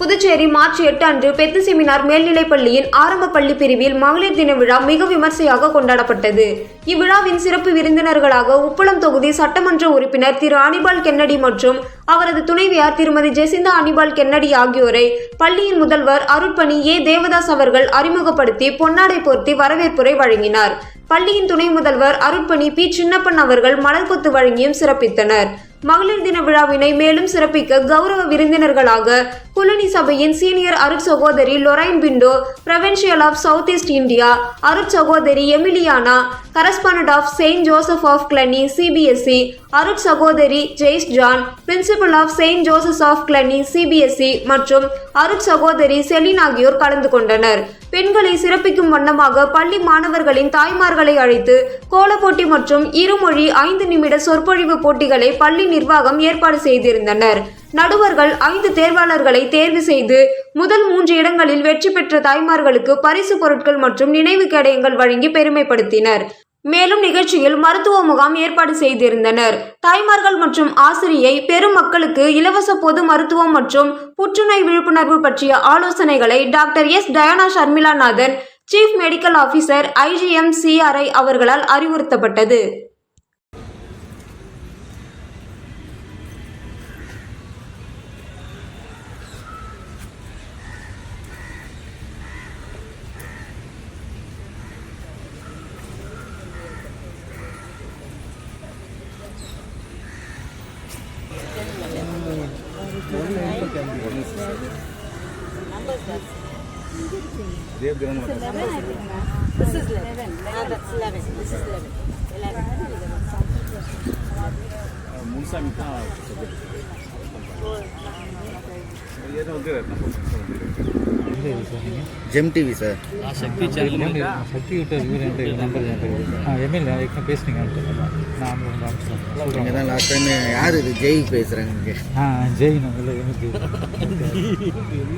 Puducherry March எட்டு அன்று பெத்து செமினார் மேல்நிலைப் பள்ளியின் ஆரம்ப பள்ளி பிரிவில் மகளிர் தின விழா மிக விமர்சையாக கொண்டாடப்பட்டது. இவ்விழாவின் சிறப்பு விருந்தினர்களாக உப்பளம் தொகுதி சட்டமன்ற உறுப்பினர் திரு அனிபால் கென்னடி மற்றும் அவரது துணைவியார் திருமதி ஜெசிந்தா அனிபால் கென்னடி ஆகியோரை பள்ளியின் முதல்வர் அருட்பணி ஏ. தேவதாஸ் அவர்கள் அறிமுகப்படுத்தி பொன்னாடை போர்த்தி வரவேற்புரை வழங்கினார். பள்ளியின் துணை முதல்வர் அருட்பணி பி. சின்னப்பன் அவர்கள் மலர் கொத்து வழங்கியும் சிறப்பித்தனர். மகளிர் தின விழாவினை மேலும் சிறப்பிக்க கௌரவ விருந்தினர்களாக குலனி சபையின் சீனியர் அருட் சகோதரி Lorraine Pinto provincial of south east India அருட் சகோதரி Emiliana correspondent of Saint Joseph of Cluny CBSE அருட் சகோதரி Jaish John principal of Saint Joseph of Cluny CBSE மற்றும் அருட் சகோதரி செலின் ஆகியோர் கலந்து கொண்டனர். பெண்களை சிறப்பிக்கும் வண்ணமாக பள்ளி மாணவர்களின் தாய்மார்களை அழைத்து கோலப்போட்டி மற்றும் இருமொழி ஐந்து நிமிட சொற்பொழிவு போட்டிகளை பள்ளி நிர்வாகம் ஏற்பாடு செய்திருந்தனர். நடுவர்கள் ஐந்து தேர்வாளர்களை தேர்வு செய்து முதல் மூன்று இடங்களில் வெற்றி பெற்ற தாய்மார்களுக்கு பரிசு பொருட்கள் மற்றும் நினைவு கேடயங்கள் வழங்கி பெருமைப்படுத்தினர். மேலும் நிகழ்ச்சியில் மருத்துவ முகாம் ஏற்பாடு செய்திருந்தனர். தாய்மார்கள் மற்றும் ஆசிரியை பெரும் மக்களுக்கு இலவச பொது மருத்துவம் மற்றும் புற்றுநோய் விழிப்புணர்வு பற்றிய ஆலோசனைகளை doctor S. Diana Sharmilanathan chief medical officer IGM CRI அவர்களால் அறிவுறுத்தப்பட்டது. This is 11. Ah, that's 11. This is 11. 11. Gem TV sir. Sakthi channel Sakthi விட்டு இவர் நம்பர் எம்எல்ஏ ஏற்கனவே பேசுனீங்க நான் அனுப்பிச்சிடுறேன் நீங்கள் தான் லாஸ்ட் டைம் யார் இது? ஜெய் பேசுகிறாங்க இங்கே. ஆ ஜெய் நம்ம எனக்கு